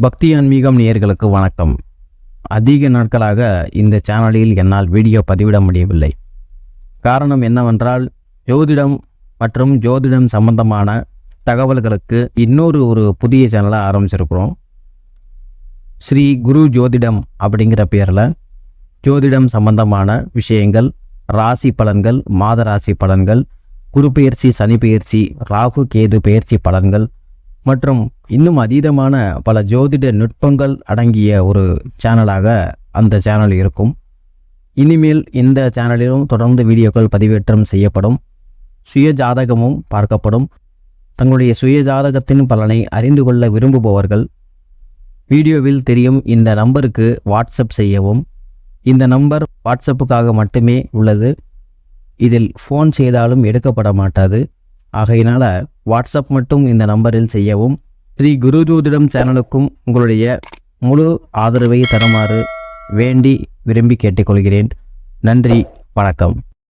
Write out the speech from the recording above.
பக்தி ஆன்மீகம் நேயர்களுக்கு வணக்கம். அதிக நாட்களாக இந்த சேனலில் என்னால் வீடியோ பதிவிட முடியவில்லை. காரணம் என்னவென்றால் ஜோதிடம் மற்றும் ஜோதிடம் சம்பந்தமான தகவல்களுக்கு இன்னொரு ஒரு புதிய சேனலை ஆரம்பிச்சிருக்கிறோம். ஸ்ரீ குரு ஜோதிடம் அப்படிங்கிற பேரில் ஜோதிடம் சம்பந்தமான விஷயங்கள் ராசி பலன்கள் மாத ராசி பலன்கள் குரு பயிற்சி சனி பயிற்சி ராகு கேது பெயர்ச்சி பலன்கள் மற்றும் இன்னும் அதீதமான பல ஜோதிட நுட்பங்கள் அடங்கிய ஒரு சேனலாக அந்த சேனல் இருக்கும். இனிமேல் இந்த சேனலிலும் தொடர்ந்து வீடியோக்கள் பதிவேற்றம் செய்யப்படும். சுய ஜாதகமும் பார்க்கப்படும். தங்களுடைய சுய ஜாதகத்தின் பலனை அறிந்து கொள்ள விரும்புபவர்கள் வீடியோவில் தெரியும் இந்த நம்பருக்கு வாட்ஸ்அப் செய்யவும். இந்த நம்பர் வாட்ஸ்அப்புக்காக மட்டுமே உள்ளது. இதில் ஃபோன் செய்தாலும் எடுக்கப்பட மாட்டாது. ஆகையினால் வாட்ஸ்அப் மட்டும் இந்த நம்பரில் செய்யவும் ஸ்ரீ குரு ஜோதிடம் சேனலுக்கும் உங்களுடைய முழு ஆதரவை தருமாறு வேண்டி விரும்பி கேட்டுக்கொள்கிறேன். நன்றி வணக்கம்.